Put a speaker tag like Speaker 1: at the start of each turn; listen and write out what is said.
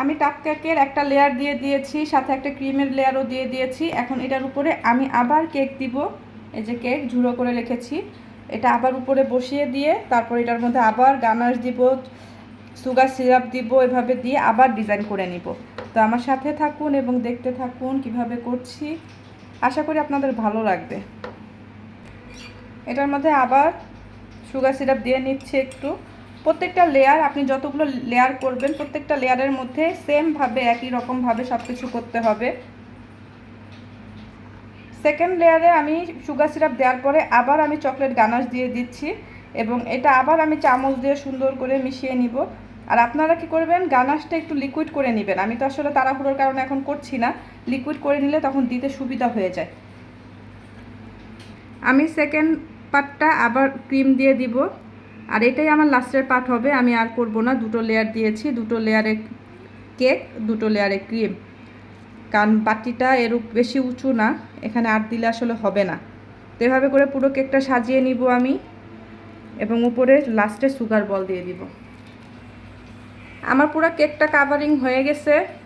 Speaker 1: আমি টাপ কেকের একটা লেয়ার দিয়ে দিয়েছি, সাথে একটা ক্রিমের লেয়ারও দিয়ে দিয়েছি। এখন এটার উপরে আমি আবার কেক দিব। এই যে কেক ঝুড়ো করে রেখেছি। এটা আবার উপরে বসিয়ে দিয়ে, তারপর এটার মধ্যে আবার গানাশ দিব সুগার সিরাপ দিব, এভাবে দিয়ে আবার ডিজাইন করে নিব। তো আমার সাথে থাকুন এবং দেখতে থাকুন কীভাবে করছি। আশা করি আপনাদের ভালো লাগবে। এটার মধ্যে আবার সুগার সিরাপ দিয়ে নিচ্ছে একটু। প্রত্যেকটা লেয়ার আপনি যতগুলো লেয়ার করবেন, প্রত্যেকটা লেয়ারের মধ্যে সেমভাবে একই রকমভাবে সব কিছু করতে হবে। সেকেন্ড লেয়ারে আমি সুগার সিরাপ দেওয়ার পরে আবার আমি চকলেট গানাশ দিয়ে দিচ্ছি এবং এটা আবার আমি চামচ দিয়ে সুন্দর করে মিশিয়ে নিব। আর আপনারা কি করবেন, গানাশটা একটু লিকুইড করে নেবেন। আমি তো আসলে তাড়াহুড়োর কারণে এখন করছি না। লিকুইড করে নিলে তখন দিতে সুবিধা হয়ে যায়। আমি সেকেন্ড পার্টটা আবার ক্রিম দিয়ে দিব। আর এটাই আমার লাস্টের পার্ট হবে। আমি আর করব না। দুটো লেয়ার দিয়েছি। দুটো লেয়ারে কেক দুটো লেয়ারে ক্রিম কারণ বাটিটা এর উপ- বেশি উঁচু না। এখানে আর দিলে আসলে হবে না। তো এভাবে করে পুরো কেকটা সাজিয়ে নিব আমি এবং উপরে লাস্টে সুগার বল দিয়ে দিব। আমার পুরো কেকটা কাভারিং হয়ে গেছে।